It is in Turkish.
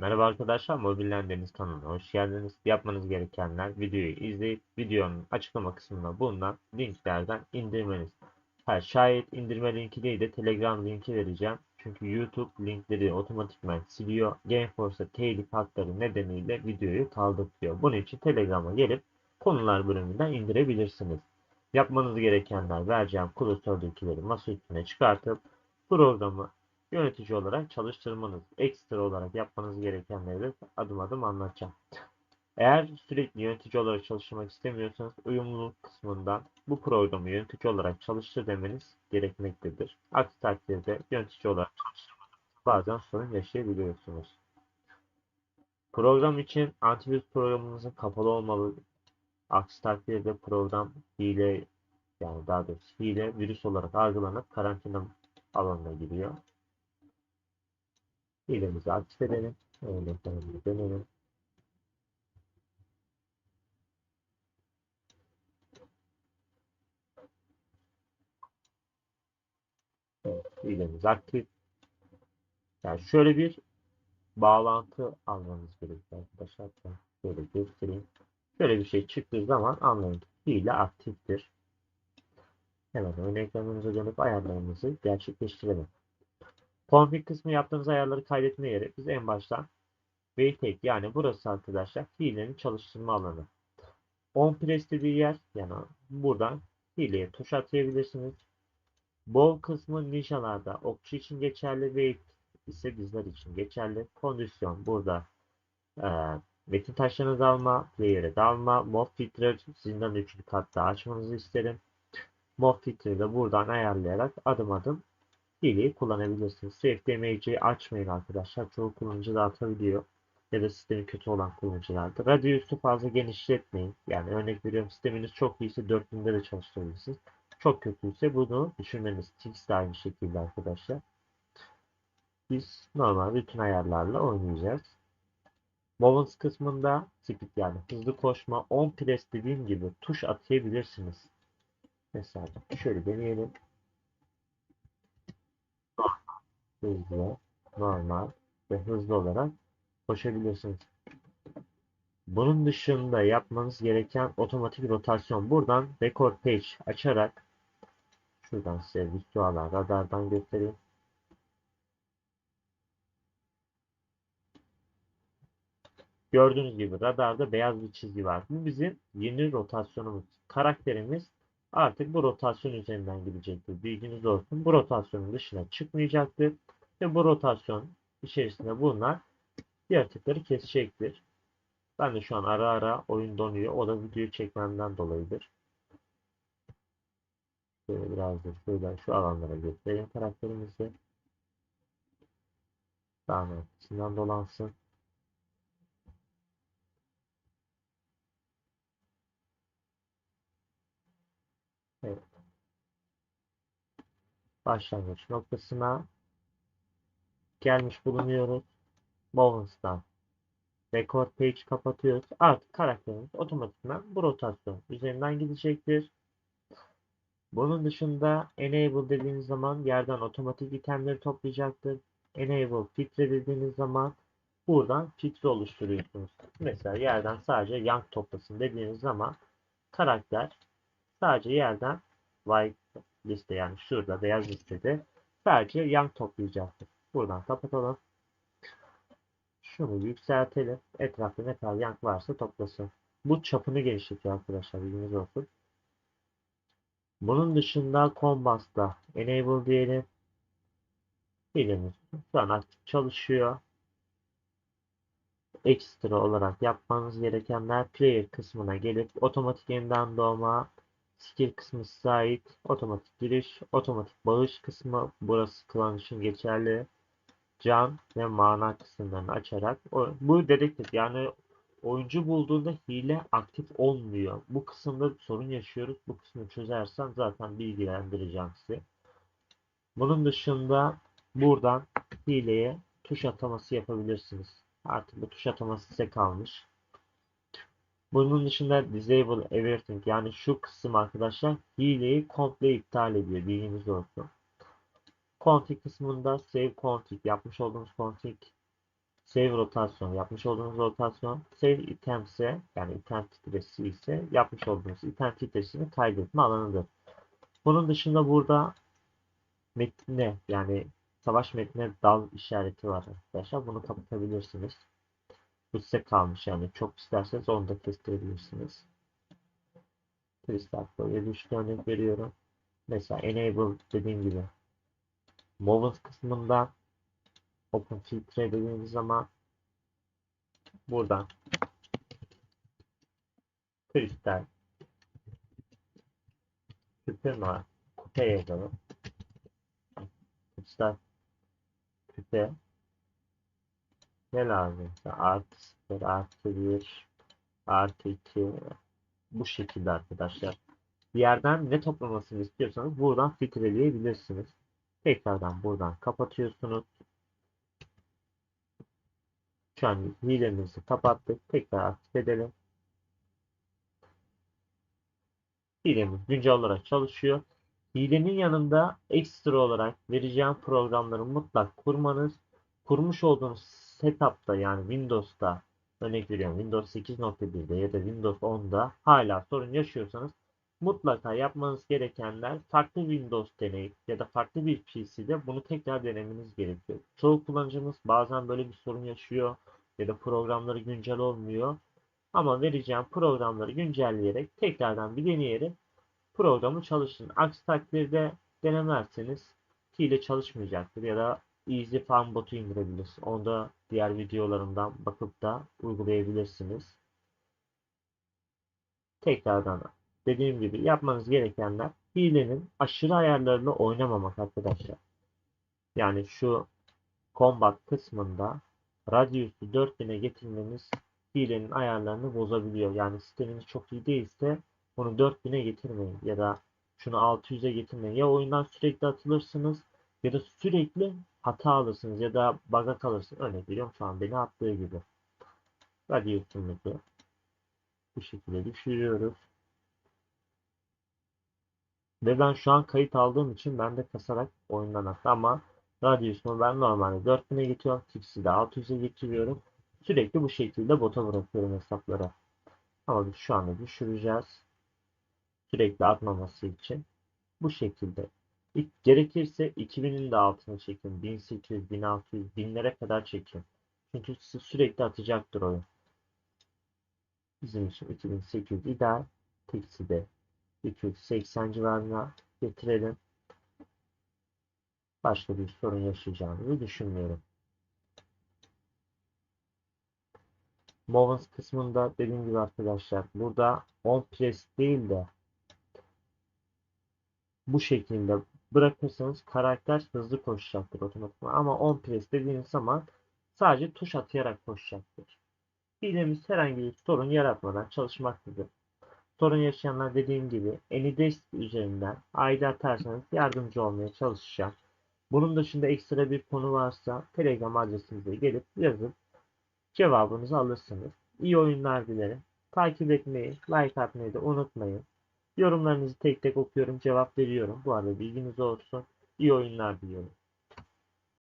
Merhaba arkadaşlar, Mobilden Deniz kanalına hoş geldiniz. Yapmanız gerekenler videoyu izleyip videonun açıklama kısmında bulunan linklerden indirmeniz. Ha, şayet indirme linki değil de Telegram linki vereceğim. Çünkü YouTube linkleri otomatikman siliyor. GameForce'a telif hakları nedeniyle videoyu kaldırtıyor. Bunun için Telegram'a gelip konular bölümünden indirebilirsiniz. Yapmanız gerekenler vereceğim klasördekileri masa üstüne çıkartıp programı yönetici olarak çalıştırmanız, ekstra olarak yapmanız gerekenleri adım adım anlatacağım. Eğer sürekli yönetici olarak çalışmak istemiyorsanız uyumluluk kısmından bu programı yönetici olarak çalıştır demeniz gerekmektedir. Aksi takdirde yönetici olarak bazen sorun yaşayabiliyorsunuz. Program için antivirüs programınızın kapalı olmalı. Aksi takdirde program hile yani daha doğrusu hile virüs olarak algılanıp karantina alanına giriyor. Hilemizi aktif edelim. Tanımını dönelim. Evet, hilemiz aktif. Yani şöyle bir bağlantı almanız gerekiyor arkadaşlar. Ben şöyle göstereyim. Şöyle bir şey çıktığı zaman anlayın ki hile aktiftir. Hemen ön ekranımıza dönüp ayarlarımızı gerçekleştirelim. Config kısmı yaptığımız ayarları kaydetme yeri. Biz en baştan Waytake yani burası arkadaşlar hilenin çalıştırma alanı. On press dediği yer yani buradan hileye tuş atayabilirsiniz. Bow kısmı nişalarda okçu için geçerli wait ise bizler için geçerli. Kondisyon burada e, metin taşlarını dalma, player'e dalma, mob filter zindan üçlü katta açmanızı isterim. Mob filter'ı da buradan ayarlayarak adım adım hileyi kullanabilirsiniz. CFDMC'yi açmayın arkadaşlar. Çoğu kullanıcı da atabiliyor. Ya da sistemi kötü olan kullanıcılarda. Radius'u fazla genişletmeyin. Yani örnek veriyorum sisteminiz çok iyiyse 4000'de de çalıştırabilirsiniz. Çok kötüyse bunu düşürmeniz. Tix de aynı şekilde arkadaşlar. Biz normal bütün ayarlarla oynayacağız. Movements kısmında speed yani hızlı koşma, on press dediğim gibi tuş atayabilirsiniz. Mesela şöyle deneyelim. Hızlı, normal ve hızlı olarak koşabilirsiniz. Bunun dışında yapmanız gereken otomatik rotasyon. Buradan record page açarak şuradan size visualar radardan göstereyim. Gördüğünüz gibi radarda beyaz bir çizgi var. Bu bizim yeni rotasyonumuz. Karakterimiz artık bu rotasyon üzerinden gidecektir. Bilginiz olsun. Bu rotasyonun dışına çıkmayacaktır. Ve bu rotasyon içerisinde bulunan yaratıkları kesecektir. Ben de şu an ara ara oyun donuyor. O da videoyu çekmemden dolayıdır. Şöyle biraz da şöyle şu alanlara göstereyim karakterimizi. Daha içinden dolansın. Evet. Başlangıç noktasına gelmiş bulunuyoruz. Movements'tan record page kapatıyoruz. Artık karakterimiz otomatikman bu rotasyon üzerinden gidecektir. Bunun dışında enable dediğiniz zaman yerden otomatik itemleri toplayacaktır. Enable filtre dediğiniz zaman buradan filtre oluşturuyorsunuz. Mesela yerden sadece young toplasın dediğiniz zaman karakter sadece yerden white liste yani şurada beyaz listede sadece young toplayacaktır. Buradan kapatalım. Şunu yükseltelim. Etrafta ne kadar yank varsa toplasın. Bu çapını genişletiyor arkadaşlar. Bilginiz olsun. Bunun dışında Combus'ta Enable diyelim. Hilemiz şu aktif çalışıyor. Ekstra olarak yapmanız gerekenler Player kısmına gelip otomatik yeniden doğma skill kısmı size. Otomatik giriş, otomatik bağış kısmı burası klan geçerli can ve mana kısımlarını açarak bu dedektif yani oyuncu bulduğunda hile aktif olmuyor. Bu kısımda sorun yaşıyoruz. Bu kısmı çözersen zaten bilgilendireceğim sizi. Bunun dışında buradan hileye tuş ataması yapabilirsiniz. Artık bu tuş ataması size kalmış. Bunun dışında disable everything yani şu kısım arkadaşlar hileyi komple iptal ediyor. Bilginiz olsun config kısmında save config yapmış olduğumuz config Save rotasyon, yapmış olduğunuz rotasyon. Save item ise yani item titresi ise yapmış olduğunuz item titresini kaydetme alanıdır. Bunun dışında burada metne yani savaş metnine dal işareti var arkadaşlar. Bunu kapatabilirsiniz. Bu size kalmış yani. Çok isterseniz onu da kestirebilirsiniz. Kristal Pro'ya bir örnek veriyorum. Mesela Enable dediğim gibi Movement kısmında Open Filtre dediğimiz zaman buradan kristal küpe. Kupe yazalım. Kristal küpe ne lazım? Artı 0, artı 1, artı 2 bu şekilde arkadaşlar. Bir yerden ne toplamasını istiyorsanız buradan filtreleyebilirsiniz. Tekrardan buradan kapatıyorsunuz. Şu an hilemizi kapattık. Tekrar aktif edelim. Hilemiz güncel olarak çalışıyor. Hilenin yanında ekstra olarak vereceğim programları mutlak kurmanız, kurmuş olduğunuz setup'ta yani Windows'ta örnek veriyorum Windows 8.1'de ya da Windows 10'da hala sorun yaşıyorsanız mutlaka yapmanız gerekenler farklı Windows deneyip ya da farklı bir PC'de bunu tekrar denemeniz gerekiyor. Çoğu kullanıcımız bazen böyle bir sorun yaşıyor ya da programları güncel olmuyor. Ama vereceğim programları güncelleyerek tekrardan bir deneyerek programı çalıştırın. Aksi takdirde denemezseniz hile çalışmayacaktır ya da Easy Farm botu indirebilirsiniz. Onu da diğer videolarımdan bakıp da uygulayabilirsiniz. Tekrardan dediğim gibi yapmanız gerekenler hilenin aşırı ayarlarını oynamamak arkadaşlar. Yani şu combat kısmında radius'u 4000'e getirmeniz hilenin ayarlarını bozabiliyor. Yani sisteminiz çok iyi değilse bunu 4000'e getirmeyin ya da şunu 600'e getirmeyin. Ya oyundan sürekli atılırsınız ya da sürekli hata alırsınız ya da bug'a kalırsınız. Örnek veriyorum şu an beni attığı gibi. Radius'umuzu bu şekilde düşürüyoruz. Ve ben şu an kayıt aldığım için ben de kasarak oyundan attı ama Radius'umu ben normalde 4000'e getiriyorum. Fix'i de 600'e getiriyorum. Sürekli bu şekilde bota bırakıyorum hesaplara. Ama biz şu anda düşüreceğiz. Sürekli atmaması için. Bu şekilde. İlk gerekirse 2000'in de altını çekin. 1800, 1600, 1000'lere kadar çekin. Çünkü sizi sürekli atacaktır oyun. Bizim için 2800 ideal. Fix'i de 280 civarına getirelim. Başka bir sorun yaşayacağımızı düşünmüyorum. Movens kısmında dediğim gibi arkadaşlar burada on press değil de bu şekilde bırakırsanız karakter hızlı koşacaktır otomatikman. Ama on press dediğiniz zaman sadece tuş atayarak koşacaktır. Hilemiz herhangi bir sorun yaratmadan çalışmaktadır. Sorun yaşayanlar dediğim gibi Anydesk üzerinden ID atarsanız yardımcı olmaya çalışacağım. Bunun dışında ekstra bir konu varsa Telegram adresimize gelip yazıp cevabınızı alırsınız. İyi oyunlar dilerim. Takip etmeyi, like atmayı da unutmayın. Yorumlarınızı tek tek okuyorum, cevap veriyorum. Bu arada bilginiz olsun. İyi oyunlar diliyorum.